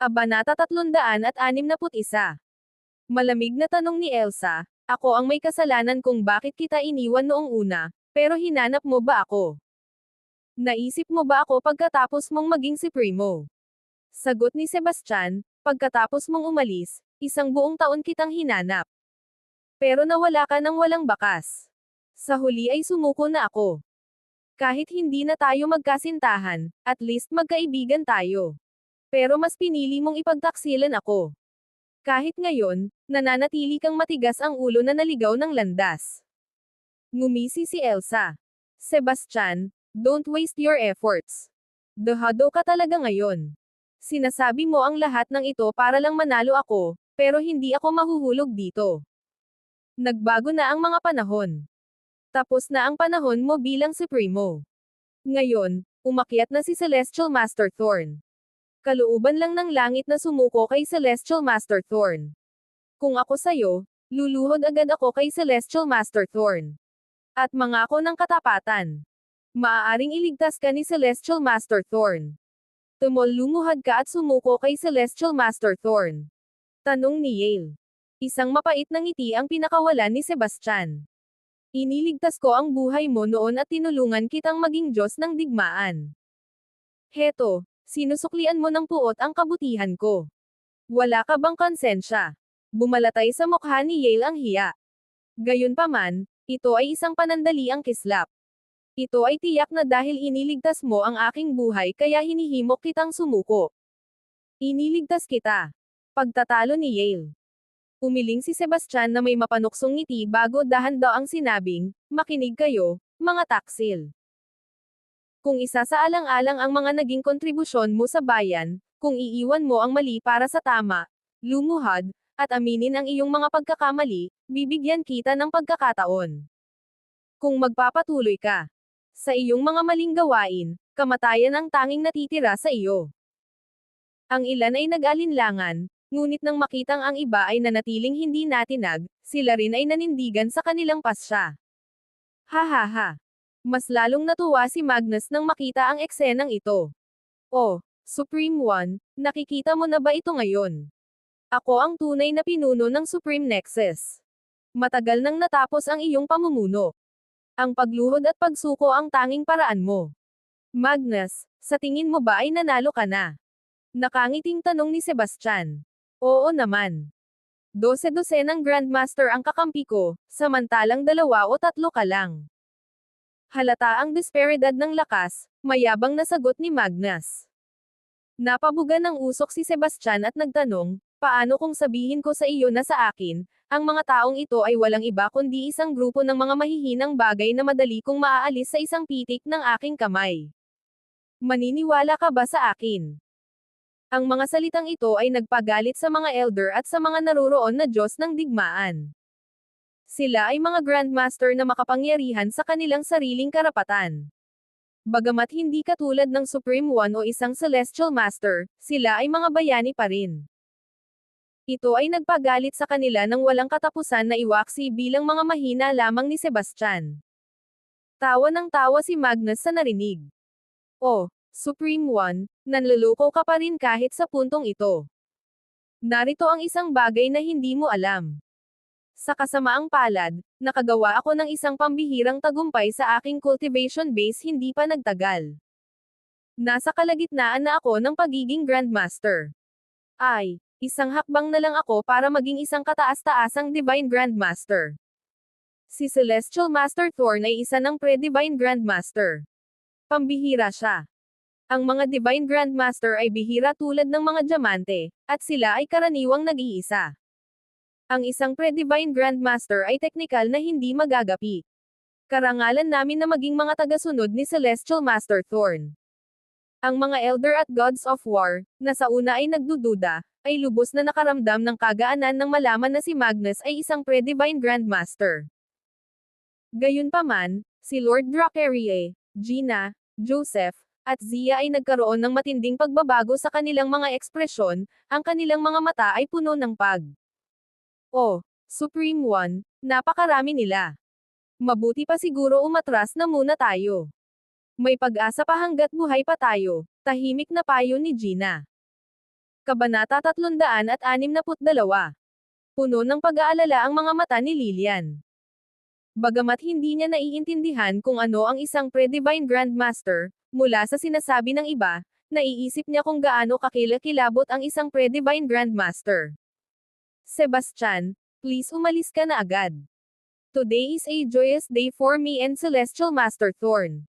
Kabanata 361. Malamig na tanong ni Elsa, ako ang may kasalanan kung bakit kita iniwan noong una, pero hinanap mo ba ako? Naisip mo ba ako pagkatapos mong maging si Primo? Sagot ni Sebastian, pagkatapos mong umalis, isang buong taon kitang hinanap. Pero nawala ka ng walang bakas. Sa huli ay sumuko na ako. Kahit hindi na tayo magkasintahan, at least magkaibigan tayo. Pero mas pinili mong ipagtaksilan ako. Kahit ngayon, nananatili kang matigas ang ulo na naligaw ng landas. Ngumisi si Elsa. Sebastian, don't waste your efforts. Dehado ka talaga ngayon. Sinasabi mo ang lahat ng ito para lang manalo ako, pero hindi ako mahuhulog dito. Nagbago na ang mga panahon. Tapos na ang panahon mo bilang Supremo. Ngayon, umakyat na si Celestial Master Thorn. Kalooban lang ng langit na sumuko kay Celestial Master Thorn. Kung ako sa'yo, luluhod agad ako kay Celestial Master Thorn. At mangako ng katapatan. Maaaring iligtas ka ni Celestial Master Thorn. Tumol lumuhad ka at sumuko kay Celestial Master Thorn. Tanong ni Yale. Isang mapait na ngiti ang pinakawalan ni Sebastian. Iniligtas ko ang buhay mo noon at tinulungan kitang maging Diyos ng digmaan. Heto, sinusuklian mo ng puot ang kabutihan ko. Wala ka bang konsensya? Bumalatay sa mukha ni Yale ang hiya. Gayunpaman, ito ay isang panandaliang kislap. Ito ay tiyak na dahil iniligtas mo ang aking buhay kaya hinihimok kitang sumuko. Iniligtas kita. Pagtatalo ni Yale. Umiling si Sebastian na may mapanuksong ngiti bago dahan daw ang sinabing, makinig kayo, mga taksil. Kung isa sa alang-alang ang mga naging kontribusyon mo sa bayan, kung iiwan mo ang mali para sa tama, lumuhad, at aminin ang iyong mga pagkakamali, bibigyan kita ng pagkakataon. Kung magpapatuloy ka sa iyong mga maling gawain, kamatayan ang tanging natitira sa iyo. Ang ilan ay nag-alinlangan, Ngunit nang makitang ang iba ay nanatiling hindi natinag, sila rin ay nanindigan sa kanilang pasya. Ha ha ha. Mas lalong natuwa si Magnus nang makita ang eksenang ito. Oh, Supreme One, nakikita mo na ba ito ngayon? Ako ang tunay na pinuno ng Supreme Nexus. Matagal nang natapos ang iyong pamumuno. Ang pagluhod at pagsuko ang tanging paraan mo. Magnus, sa tingin mo ba ay nanalo ka na? Nakangiting tanong ni Sebastian. Oo naman. Dose-dose ng Grandmaster ang kakampi ko, samantalang dalawa o tatlo ka lang. Halata ang disparidad ng lakas, mayabang na sagot ni Magnus. Napabuga ng usok si Sebastian at nagtanong, paano kung sabihin ko sa iyo na sa akin, ang mga taong ito ay walang iba kundi isang grupo ng mga mahihinang bagay na madali kong maaalis sa isang pitik ng aking kamay. Maniniwala ka ba sa akin? Ang mga salitang ito ay nagpagalit sa mga elder at sa mga naroroon na Diyos ng digmaan. Sila ay mga grandmaster na makapangyarihan sa kanilang sariling karapatan. Bagamat hindi katulad ng Supreme One o isang Celestial Master, sila ay mga bayani pa rin. Ito ay nagpagalit sa kanila nang walang katapusan na iwaksi bilang mga mahina lamang ni Sebastian. Tawa ng tawa si Magnus sa narinig. Oh, Supreme One, nanluloko ka pa rin kahit sa puntong ito. Narito ang isang bagay na hindi mo alam. Sa kasamaang palad, nakagawa ako ng isang pambihirang tagumpay sa aking cultivation base hindi pa nagtagal. Nasa kalagitnaan na ako ng pagiging Grandmaster. Ay, isang hakbang na lang ako para maging isang kataas-taasang Divine Grandmaster. Si Celestial Master Thorn ay isa ng pre-Divine Grandmaster. Pambihira siya. Ang mga Divine Grandmaster ay bihira tulad ng mga diamante, at sila ay karaniwang nag-iisa. Ang isang pre-Divine Grandmaster ay teknikal na hindi magagapi. Karangalan namin na maging mga tagasunod ni Celestial Master Thorn. Ang mga Elder at Gods of War, na sa una ay nagdududa, ay lubos na nakaramdam ng kagaanan ng malaman na si Magnus ay isang pre-Divine Grandmaster. Gayunpaman, si Lord Dracarie, Gina, Joseph, at Zia ay nagkaroon ng matinding pagbabago sa kanilang mga ekspresyon, ang kanilang mga mata ay puno ng pag. Oh, Supreme One, napakarami nila. Mabuti pa siguro umatras na muna tayo. May pag-asa pa hanggat buhay pa tayo, tahimik na payo ni Gina. Kabanata 362. Puno ng pag-aalala ang mga mata ni Lilian. Bagamat hindi niya naiintindihan kung ano ang isang pre-divine grandmaster, mula sa sinasabi ng iba, naiisip niya kung gaano kakilakilabot ang isang pre-divine grandmaster. Sebastian, please umalis ka na agad. Today is a joyous day for me and Celestial Master Thorn.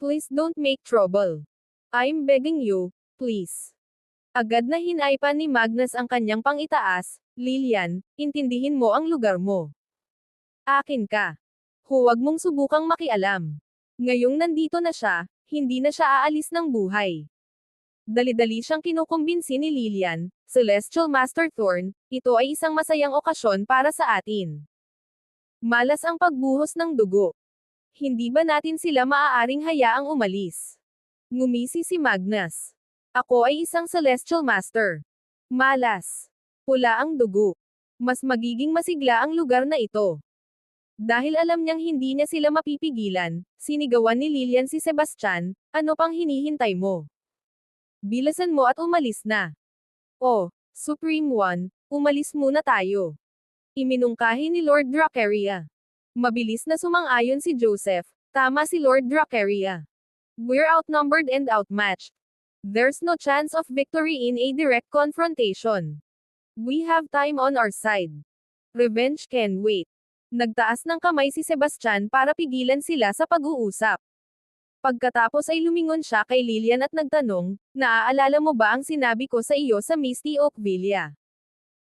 Please don't make trouble. I'm begging you, please. Agad na hinaypa ni Magnus ang kanyang pangitaas, Lilian, intindihin mo ang lugar mo. Akin ka. Huwag mong subukang makialam. Ngayong nandito na siya, hindi na siya aalis ng buhay. Dali-dali siyang kinukumbinsi ni Lilian, Celestial Master Thorn, ito ay isang masayang okasyon para sa atin. Malas ang pagbuhos ng dugo. Hindi ba natin sila maaaring hayaang umalis? Ngumisi si Magnus. Ako ay isang Celestial Master. Malas. Pula ang dugo. Mas magiging masigla ang lugar na ito. Dahil alam niyang hindi niya sila mapipigilan, sinigawan ni Lilian si Sebastian, ano pang hinihintay mo? Bilasan mo at umalis na. Oh, Supreme One, umalis muna tayo. Iminungkahi ni Lord Dracaria. Mabilis na sumang-ayon si Joseph, tama si Lord Dracaria. We're outnumbered and outmatched. There's no chance of victory in a direct confrontation. We have time on our side. Revenge can wait. Nagtaas ng kamay si Sebastian para pigilan sila sa pag-uusap. Pagkatapos ay lumingon siya kay Lilian at nagtanong, naaalala mo ba ang sinabi ko sa iyo sa Misty Oak Villa?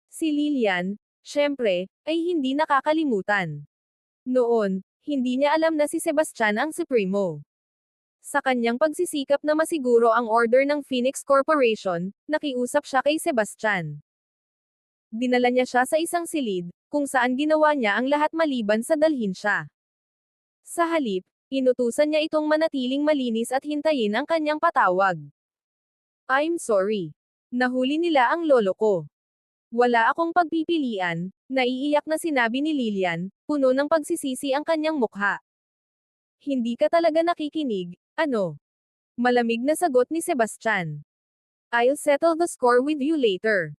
Si Lilian, syempre, ay hindi nakakalimutan. Noon, hindi niya alam na si Sebastian ang Supremo. Sa kanyang pagsisikap na masiguro ang order ng Phoenix Corporation, nakiusap siya kay Sebastian. Dinala niya siya sa isang silid, kung saan ginawa niya ang lahat maliban sa dalhin siya. Sa halip, inutusan niya itong manatiling malinis at hintayin ang kanyang patawag. I'm sorry. Nahuli nila ang lolo ko. Wala akong pagpipilian, naiiyak na sinabi ni Lilian, puno ng pagsisisi ang kanyang mukha. Hindi ka talaga nakikinig, ano? Malamig na sagot ni Sebastian. I'll settle the score with you later.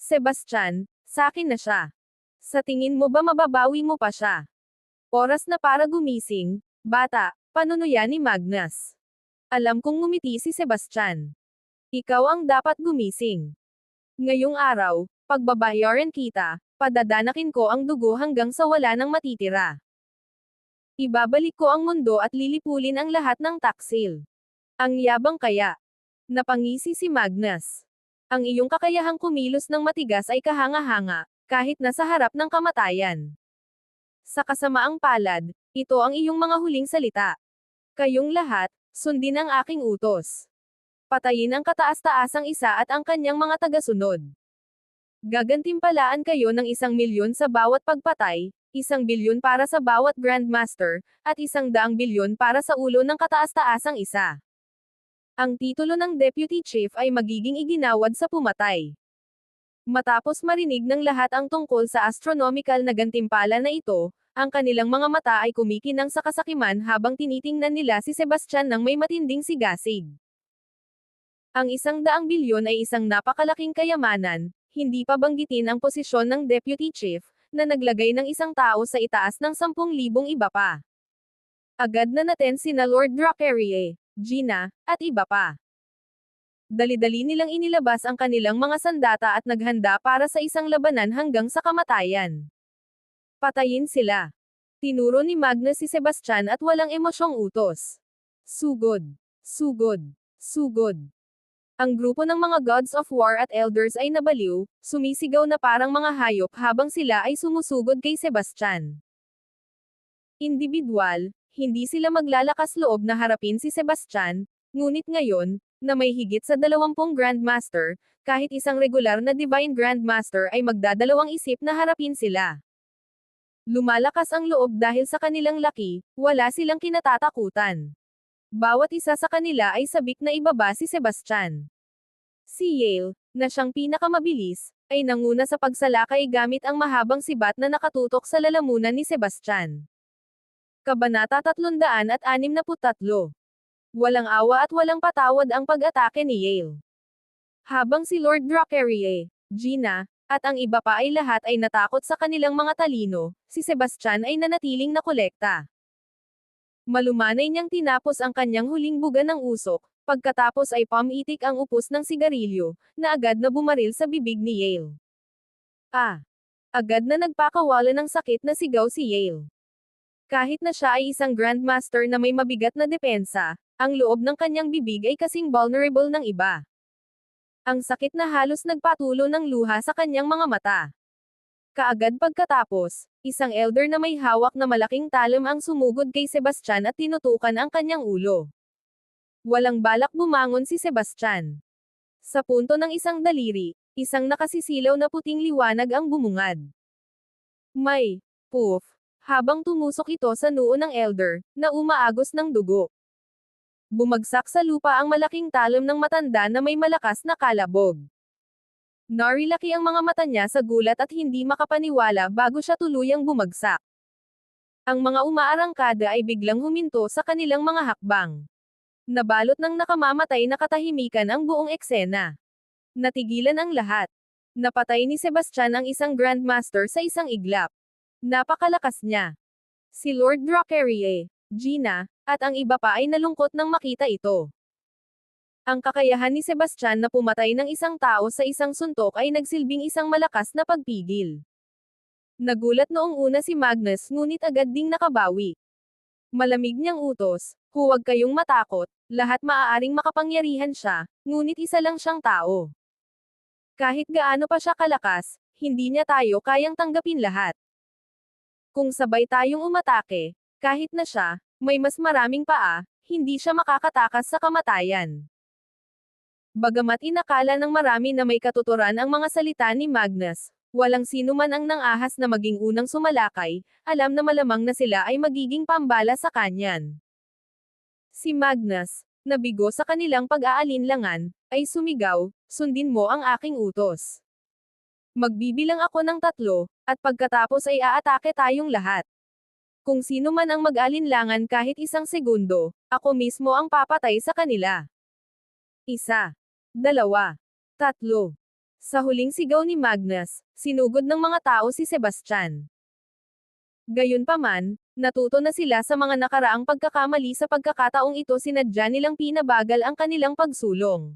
Sebastian, sakin na siya. Sa tingin mo ba mababawi mo pa siya? Oras na para gumising, bata, panunuya ni Magnus. Alam kong ngumiti si Sebastian. Ikaw ang dapat gumising. Ngayong araw, pagbabayaran kita, padadanakin ko ang dugo hanggang sa wala nang matitira. Ibabalik ko ang mundo at lilipulin ang lahat ng taksil. Ang yabang kaya. Napangisi si Magnus. Ang iyong kakayahang kumilos ng matigas ay kahanga-hanga, kahit nasa harap ng kamatayan. Sa kasamaang palad, ito ang iyong mga huling salita. Kayong lahat, sundin ang aking utos. Patayin ang kataas-taasang isa at ang kanyang mga tagasunod. Gagantimpalaan kayo ng isang milyon sa bawat pagpatay, isang bilyon para sa bawat Grandmaster, at isang daang bilyon para sa ulo ng kataas-taasang isa. Ang titulo ng Deputy Chief ay magiging iginawad sa pumatay. Matapos marinig ng lahat ang tungkol sa astronomical na gantimpala na ito, ang kanilang mga mata ay kumikinang sa kasakiman habang tinitingnan nila si Sebastian ng may matinding sigasig. Ang isang daang bilyon ay isang napakalaking kayamanan, hindi pa banggitin ang posisyon ng Deputy Chief, na naglagay ng isang tao sa itaas ng 10,000 iba pa. Agad na naten sina Lord Dracarie, Gina, at iba pa. Dali-dali nilang inilabas ang kanilang mga sandata at naghanda para sa isang labanan hanggang sa kamatayan. Patayin sila. Tinuro ni Magnus si Sebastian at walang emosyong utos. Sugod. Sugod. Sugod. Ang grupo ng mga gods of war at elders ay nabaliw, sumisigaw na parang mga hayop habang sila ay sumusugod kay Sebastian. Individual, hindi sila maglalakas loob na harapin si Sebastian, ngunit ngayon, na may higit sa dalawampung Grandmaster, kahit isang regular na Divine Grandmaster ay magdadalawang isip na harapin sila. Lumalakas ang loob dahil sa kanilang laki, wala silang kinatatakutan. Bawat isa sa kanila ay sabik na ibaba si Sebastian. Si Yale, na siyang pinakamabilis, ay nanguna sa pagsalakay gamit ang mahabang sibat na nakatutok sa lalamunan ni Sebastian. Kabanata 363 Walang awa at walang patawad ang pag-atake ni Yale. Habang si Lord Dracarie, Gina, at ang iba pa ay lahat ay natakot sa kanilang mga talino, si Sebastian ay nanatiling nakolekta. Malumanay niyang tinapos ang kanyang huling buga ng usok, pagkatapos ay pamitik ang upos ng sigarilyo, na agad na bumaril sa bibig ni Yale. Ah! Agad na nagpakawala ng sakit na sigaw si Yale. Kahit na siya ay isang grandmaster na may mabigat na depensa, ang loob ng kanyang bibig ay kasing vulnerable ng iba. Ang sakit na halos nagpatulo ng luha sa kanyang mga mata. Kaagad pagkatapos, isang elder na may hawak na malaking talim ang sumugod kay Sebastian at tinutukan ang kanyang ulo. Walang balak bumangon si Sebastian. Sa punto ng isang daliri, isang nakasisilaw na puting liwanag ang bumungad. May, poof, habang tumusok ito sa noo ng elder, na umaagos ng dugo. Bumagsak sa lupa ang malaking talim ng matanda na may malakas na kalabog. Narilaki ang mga mata niya sa gulat at hindi makapaniwala bago siya tuluyang bumagsak. Ang mga umaarangkada ay biglang huminto sa kanilang mga hakbang. Nabalot ng nakamamatay na katahimikan ang buong eksena. Natigilan ang lahat. Napatay ni Sebastian ang isang Grandmaster sa isang iglap. Napakalakas niya. Si Lord Dracarie, Gina, at ang iba pa ay nalungkot nang makita ito. Ang kakayahan ni Sebastian na pumatay ng isang tao sa isang suntok ay nagsilbing isang malakas na pagpigil. Nagulat noong una si Magnus ngunit agad ding nakabawi. Malamig niyang utos, huwag kayong matakot, lahat maaaring makapangyarihan siya, ngunit isa lang siyang tao. Kahit gaano pa siya kalakas, hindi niya tayo kayang tanggapin lahat. Kung sabay tayong umatake, kahit na siya, may mas maraming paa, hindi siya makakatakas sa kamatayan. Bagamat inakala ng marami na may katuturan ang mga salita ni Magnus, walang sino man ang nangahas na maging unang sumalakay, alam na malamang na sila ay magiging pambala sa kanyan. Si Magnus, nabigo sa kanilang pag-aalinlangan, ay sumigaw, sundin mo ang aking utos. Magbibilang ako ng tatlo, at pagkatapos ay aatake tayong lahat. Kung sino man ang mag-alinlangan kahit isang segundo, ako mismo ang papatay sa kanila. Isa. Dalawa. Tatlo. Sa huling sigaw ni Magnus, sinugod ng mga tao si Sebastian. Gayunpaman, natuto na sila sa mga nakaraang pagkakamali sa pagkakataong ito sinadya nilang pinabagal ang kanilang pagsulong.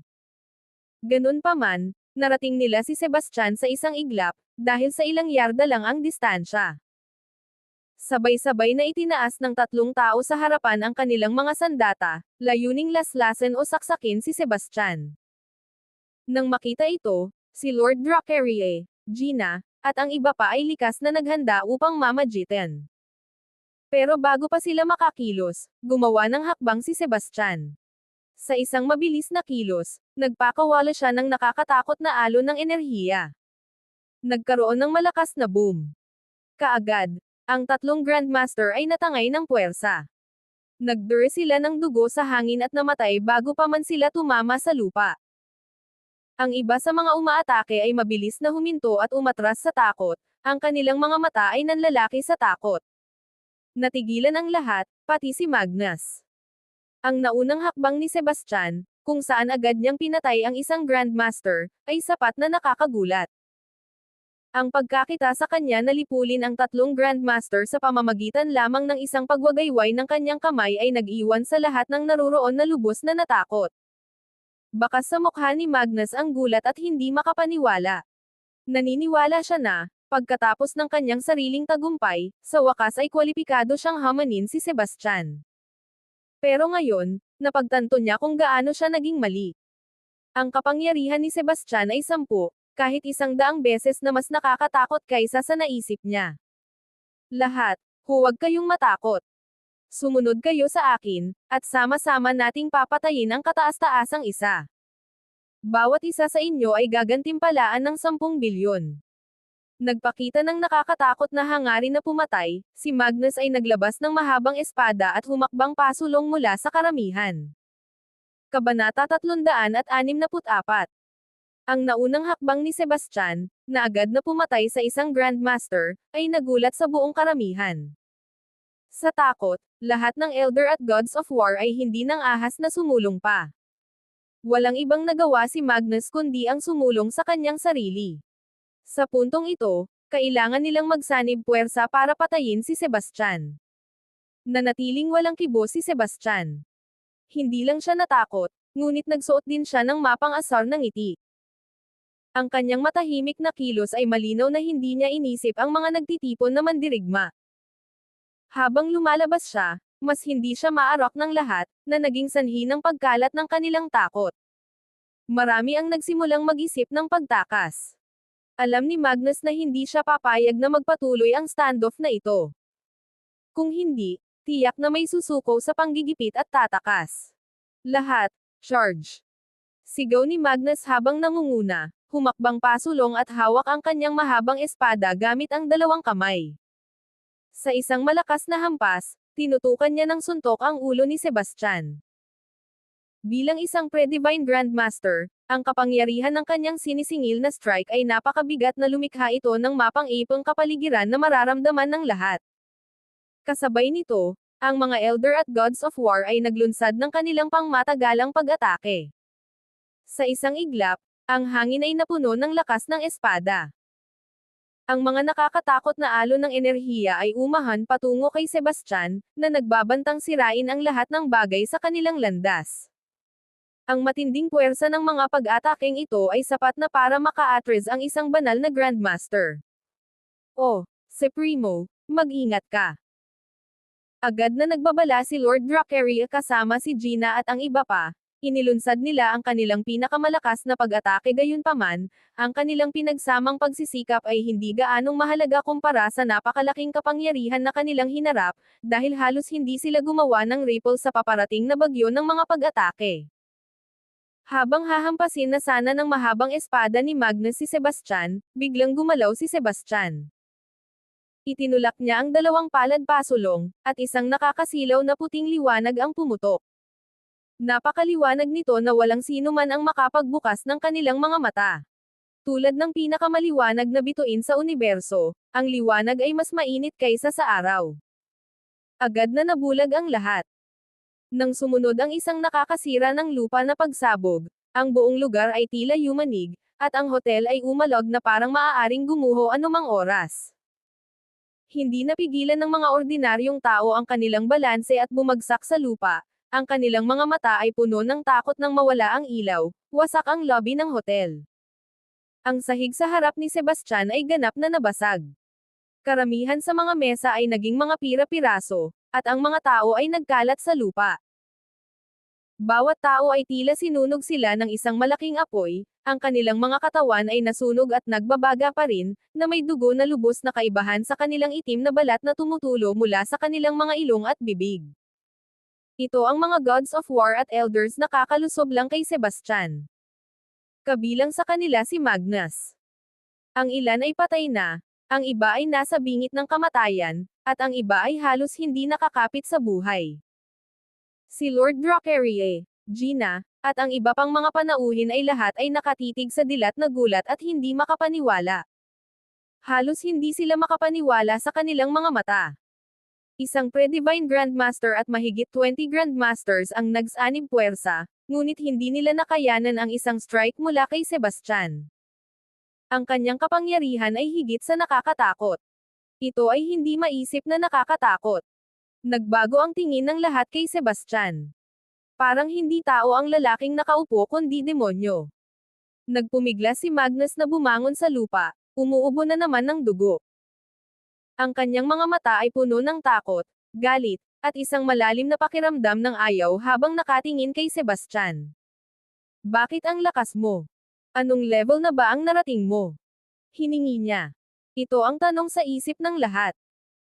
Ganun pa man, narating nila si Sebastian sa isang iglap, dahil sa ilang yarda lang ang distansya. Sabay-sabay na itinaas ng tatlong tao sa harapan ang kanilang mga sandata, layuning laslasen o saksakin si Sebastian. Nang makita ito, si Lord Dracarie, Gina, at ang iba pa ay likas na naghanda upang mamagitan. Pero bago pa sila makakilos, gumawa ng hakbang si Sebastian. Sa isang mabilis na kilos, nagpakawala siya ng nakakatakot na alon ng enerhiya. Nagkaroon ng malakas na boom. Kaagad, ang tatlong Grandmaster ay natangay ng puwersa. Nagdure sila ng dugo sa hangin at namatay bago pa man sila tumama sa lupa. Ang iba sa mga umaatake ay mabilis na huminto at umatras sa takot, ang kanilang mga mata ay nanlalaki sa takot. Natigilan ang lahat, pati si Magnus. Ang naunang hakbang ni Sebastian, kung saan agad niyang pinatay ang isang Grandmaster, ay sapat na nakakagulat. Ang pagkakita sa kanya na lipulin ang tatlong Grandmaster sa pamamagitan lamang ng isang pagwagayway ng kanyang kamay ay nag-iwan sa lahat ng naruroon na lubos na natakot. Bakas sa mukha ni Magnus ang gulat at hindi makapaniwala. Naniniwala siya na, pagkatapos ng kanyang sariling tagumpay, sa wakas ay kwalipikado siyang hamanin si Sebastian. Pero ngayon, napagtanto niya kung gaano siya naging mali. Ang kapangyarihan ni Sebastian ay sampu, kahit isang daang beses na mas nakakatakot kaysa sa naisip niya. Lahat, huwag kayong matakot. Sumunod kayo sa akin, at sama-sama nating papatayin ang kataas-taasang isa. Bawat isa sa inyo ay gagantimpalaan ng 10 bilyon. Nagpakita ng nakakatakot na hangarin na pumatay, si Magnus ay naglabas ng mahabang espada at humakbang pasulong mula sa karamihan. Kabanata 364 Ang naunang hakbang ni Sebastian, na agad na pumatay sa isang Grandmaster, ay nagulat sa buong karamihan. Sa takot, lahat ng Elder at Gods of War ay hindi nang ahas na sumulong pa. Walang ibang nagawa si Magnus kundi ang sumulong sa kanyang sarili. Sa puntong ito, kailangan nilang magsanib puwersa para patayin si Sebastian. Nanatiling walang kibo si Sebastian. Hindi lang siya natakot, ngunit nagsuot din siya ng mapang asar ng ngiti. Ang kanyang matahimik na kilos ay malinaw na hindi niya inisip ang mga nagtitipon na mandirigma. Habang lumalabas siya, mas hindi siya maarok ng lahat, na naging sanhi ng pagkalat ng kanilang takot. Marami ang nagsimulang mag-isip ng pagtakas. Alam ni Magnus na hindi siya papayag na magpatuloy ang standoff na ito. Kung hindi, tiyak na may susuko sa panggigipit at tatakas. Lahat, charge. Sigaw ni Magnus habang nangunguna, humakbang pasulong at hawak ang kanyang mahabang espada gamit ang dalawang kamay. Sa isang malakas na hampas, tinutukan niya ng suntok ang ulo ni Sebastian. Bilang isang pre-divine grandmaster, ang kapangyarihan ng kanyang sinisingil na strike ay napakabigat na lumikha ito ng mapang-ipang kapaligiran na mararamdaman ng lahat. Kasabay nito, ang mga elder at gods of war ay naglunsad ng kanilang pangmatagalang pag-atake. Sa isang iglap, ang hangin ay napuno ng lakas ng espada. Ang mga nakakatakot na alon ng enerhiya ay umahan patungo kay Sebastian, na nagbabantang sirain ang lahat ng bagay sa kanilang landas. Ang matinding puwersa ng mga pag-ataking ito ay sapat na para maka-atres ang isang banal na Grandmaster. Oh, Supremo, mag-ingat ka. Agad na nagbabala si Lord Dracaria kasama si Gina at ang iba pa, Inilunsad nila ang kanilang pinakamalakas na pag-atake gayunpaman, ang kanilang pinagsamang pagsisikap ay hindi gaanong mahalaga kumpara sa napakalaking kapangyarihan na kanilang hinarap, dahil halos hindi sila gumawa ng ripple sa paparating na bagyo ng mga pag-atake. Habang hahampasin na sana ng mahabang espada ni Magnus si Sebastian, biglang gumalaw si Sebastian. Itinulak niya ang dalawang palad pasulong, at isang nakakasilaw na puting liwanag ang pumutok. Napakaliwanag nito na walang sino man ang makapagbukas ng kanilang mga mata. Tulad ng pinakamaliwanag na bituin sa universo, ang liwanag ay mas mainit kaysa sa araw. Agad na nabulag ang lahat. Nang sumunod ang isang nakakasira ng lupa na pagsabog, ang buong lugar ay tila yumanig, at ang hotel ay umalog na parang maaaring gumuho anumang oras. Hindi napigilan ng mga ordinaryong tao ang kanilang balanse at bumagsak sa lupa, ang kanilang mga mata ay puno ng takot nang mawala ang ilaw, wasak ang lobby ng hotel. Ang sahig sa harap ni Sebastian ay ganap na nabasag. Karamihan sa mga mesa ay naging mga pira-piraso, at ang mga tao ay nagkalat sa lupa. Bawat tao ay tila sinunog sila ng isang malaking apoy, ang kanilang mga katawan ay nasunog at nagbabaga pa rin, na may dugo na lubos na kaibahan sa kanilang itim na balat na tumutulo mula sa kanilang mga ilong at bibig. Ito ang mga gods of war at elders na kakalusob lang kay Sebastian. Kabilang sa kanila si Magnus. Ang ilan ay patay na, ang iba ay nasa bingit ng kamatayan, at ang iba ay halos hindi nakakapit sa buhay. Si Lord Dracarie, Gina, at ang iba pang mga panauhin ay lahat ay nakatitig sa dilat na gulat at hindi makapaniwala. Halos hindi sila makapaniwala sa kanilang mga mata. Isang pre-divine grandmaster at mahigit 20 grandmasters ang nagsanib puwersa, ngunit hindi nila nakayanan ang isang strike mula kay Sebastian. Ang kanyang kapangyarihan ay higit sa nakakatakot. Ito ay hindi maisip na nakakatakot. Nagbago ang tingin ng lahat kay Sebastian. Parang hindi tao ang lalaking nakaupo kundi demonyo. Nagpumigla si Magnus na bumangon sa lupa, umuubo na naman ng dugo. Ang kanyang mga mata ay puno ng takot, galit, at isang malalim na pakiramdam ng ayaw habang nakatingin kay Sebastian. Bakit ang lakas mo? Anong level na ba ang narating mo? Hiningi niya. Ito ang tanong sa isip ng lahat.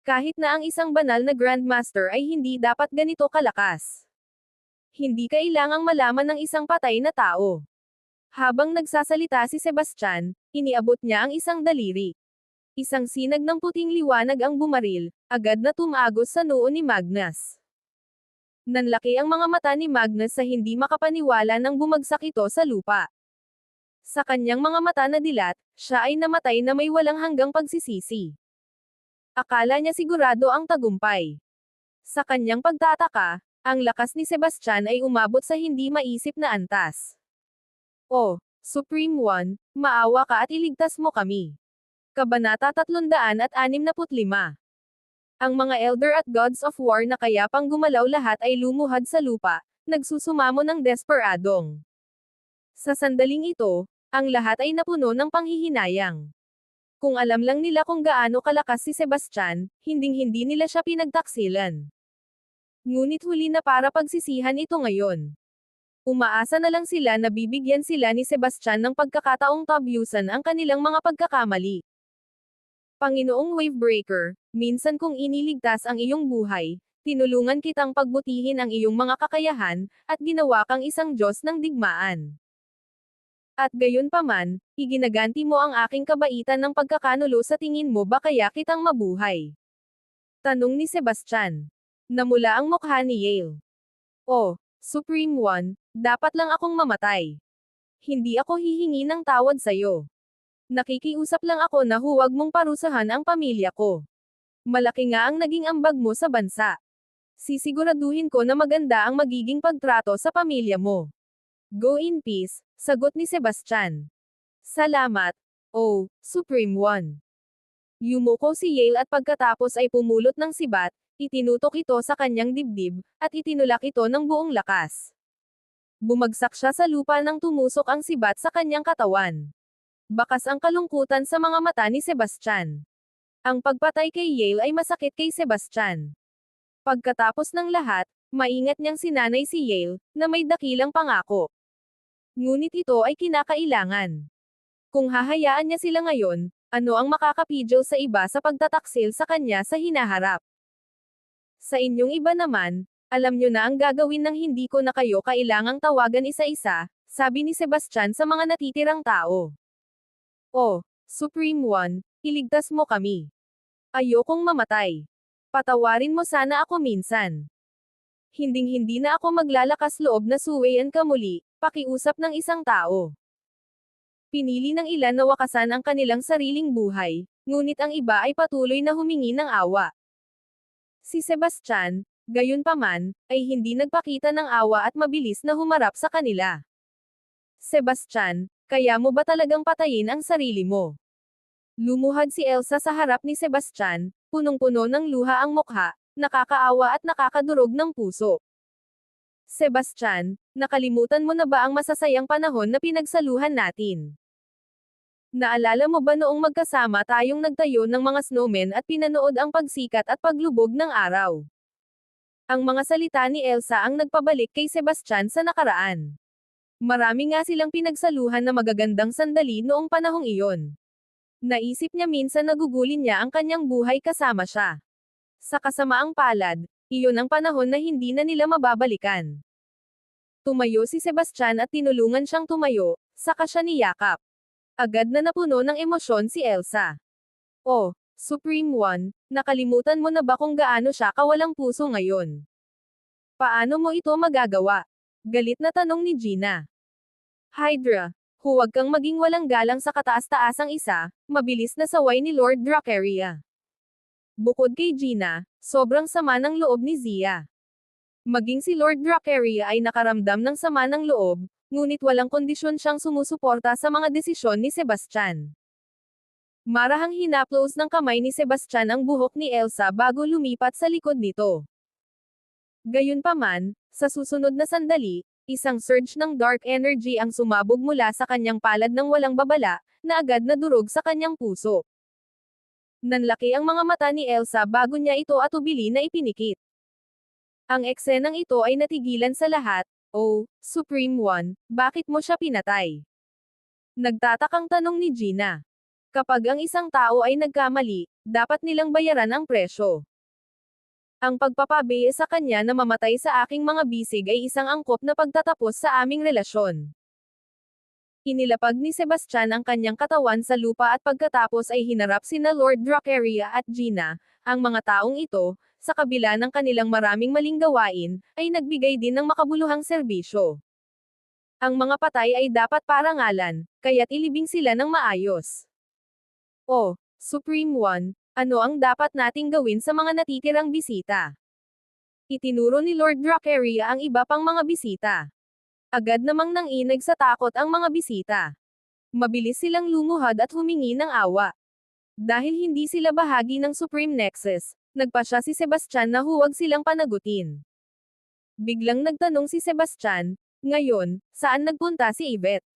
Kahit na ang isang banal na Grandmaster ay hindi dapat ganito kalakas. Hindi kailangang malaman ng isang patay na tao. Habang nagsasalita si Sebastian, iniabot niya ang isang daliri. Isang sinag ng puting liwanag ang bumaril, agad na tumagos sa noo ni Magnus. Nanlaki ang mga mata ni Magnus sa hindi makapaniwala nang bumagsak ito sa lupa. Sa kanyang mga mata na dilat, siya ay namatay na may walang hanggang pagsisisi. Akala niya sigurado ang tagumpay. Sa kanyang pagtataka, Ang lakas ni Sebastian ay umabot sa hindi maisip na antas. O, Supreme One, maawa ka at iligtas mo kami. Kabanata 365 Ang mga Elder at Gods of War na kaya pang gumalaw lahat ay lumuhad sa lupa, nagsusumamo ng desperadong. Sa sandaling ito, ang lahat ay napuno ng panghihinayang. Kung alam lang nila kung gaano kalakas si Sebastian, hinding-hindi nila siya pinagtaksilan. Ngunit huli na para pagsisihan ito ngayon. Umaasa na lang sila na bibigyan sila ni Sebastian ng pagkakataong tabyusan ang kanilang mga pagkakamali. Panginoong Wavebreaker, minsan kung iniligtas ang iyong buhay, tinulungan kitang pagbutihin ang iyong mga kakayahan, at ginawa kang isang Diyos ng digmaan. At gayon paman, iginaganti mo ang aking kabaitan ng pagkakanulo sa tingin mo ba kaya kitang mabuhay? Tanong ni Sebastian. Namula ang mukha ni Yale. Oh, Supreme One, dapat lang akong mamatay. Hindi ako hihingi ng tawad sa'yo. Nakikiusap lang ako na huwag mong parusahan ang pamilya ko. Malaki nga ang naging ambag mo sa bansa. Sisiguraduhin ko na maganda ang magiging pagtrato sa pamilya mo. Go in peace, sagot ni Sebastian. Salamat, oh, Supreme One. Yumuko si Yale at pagkatapos ay pumulot ng sibat, itinutok ito sa kanyang dibdib, at itinulak ito ng buong lakas. Bumagsak siya sa lupa nang tumusok ang sibat sa kanyang katawan. Bakas ang kalungkutan sa mga mata ni Sebastian. Ang pagpatay kay Yale ay masakit kay Sebastian. Pagkatapos ng lahat, maingat niyang sinanay si Yale, na may dakilang pangako. Ngunit ito ay kinakailangan. Kung hahayaan niya sila ngayon, ano ang makakapidyo sa iba sa pagtataksil sa kanya sa hinaharap? Sa inyong iba naman, alam nyo na ang gagawin ng hindi ko na kayo kailangang tawagan isa-isa, sabi ni Sebastian sa mga natitirang tao. Oh, Supreme One, iligtas mo kami. Ayokong mamatay. Patawarin mo sana ako minsan. Hinding-hindi na ako maglalakas loob na suwayan ka muli, Pakiusap ng isang tao. Pinili ng ilan na wakasan ang kanilang sariling buhay, ngunit ang iba ay patuloy na humingi ng awa. Si Sebastian, gayon paman, ay hindi nagpakita ng awa at mabilis na humarap sa kanila. Sebastian, kaya mo ba talagang patayin ang sarili mo? Lumuhad si Elsa sa harap ni Sebastian, punong-puno ng luha ang mukha, nakakaawa at nakakadurog ng puso. Sebastian, nakalimutan mo na ba ang masasayang panahon na pinagsaluhan natin? Naalala mo ba noong magkasama tayong nagtayo ng mga snowmen at pinanood ang pagsikat at paglubog ng araw? Ang mga salita ni Elsa ang nagpabalik kay Sebastian sa nakaraan. Marami nga silang pinagsaluhan na magagandang sandali noong panahong iyon. Naisip niya minsan nagugulin niya ang kanyang buhay kasama siya. Sa kasamaang palad, iyon ang panahon na hindi na nila mababalikan. Tumayo si Sebastian at tinulungan siyang tumayo, saka siya niyakap. Agad na napuno ng emosyon si Elsa. Oh, Supreme One, nakalimutan mo na ba kung gaano siya kawalang puso ngayon? Paano mo ito magagawa? Galit na tanong ni Gina. Hydra, huwag kang maging walang galang sa kataas-taasang isa, mabilis na saway ni Lord Dracaria. Bukod kay Gina, sobrang sama ng loob ni Zia. Maging si Lord Dracaria ay nakaramdam ng sama ng loob, ngunit walang kondisyon siyang sumusuporta sa mga desisyon ni Sebastian. Marahang hinaplos ng kamay ni Sebastian ang buhok ni Elsa bago lumipat sa likod nito. Gayunpaman, sa susunod na sandali, isang surge ng dark energy ang sumabog mula sa kanyang palad ng walang babala, na agad na durog sa kanyang puso. Nanlaki ang mga mata ni Elsa bago niya ito atubili na ipinikit. Ang eksenang ito ay natigilan sa lahat, Oh, Supreme One, bakit mo siya pinatay? Nagtatakang tanong ni Gina. Kapag ang isang tao ay nagkamali, dapat nilang bayaran ang presyo. Ang pagpapabiye sa kanya na mamatay sa aking mga bisig ay isang angkop na pagtatapos sa aming relasyon. Inilapag ni Sebastian ang kanyang katawan sa lupa at pagkatapos ay hinarap sina Lord Dracaria at Gina, ang mga taong ito, sa kabila ng kanilang maraming maling gawain, ay nagbigay din ng makabuluhang serbisyo. Ang mga patay ay dapat parangalan, kaya't ilibing sila ng maayos. O, Supreme One, ano ang dapat nating gawin sa mga natitirang bisita? Itinuro ni Lord Dracaria ang iba pang mga bisita. Agad namang nanginig sa takot ang mga bisita. Mabilis silang lumuhad at humingi ng awa. Dahil hindi sila bahagi ng Supreme Nexus, nagpa siya si Sebastian na huwag silang panagutin. Biglang nagtanong si Sebastian, ngayon, saan nagpunta si Yvette?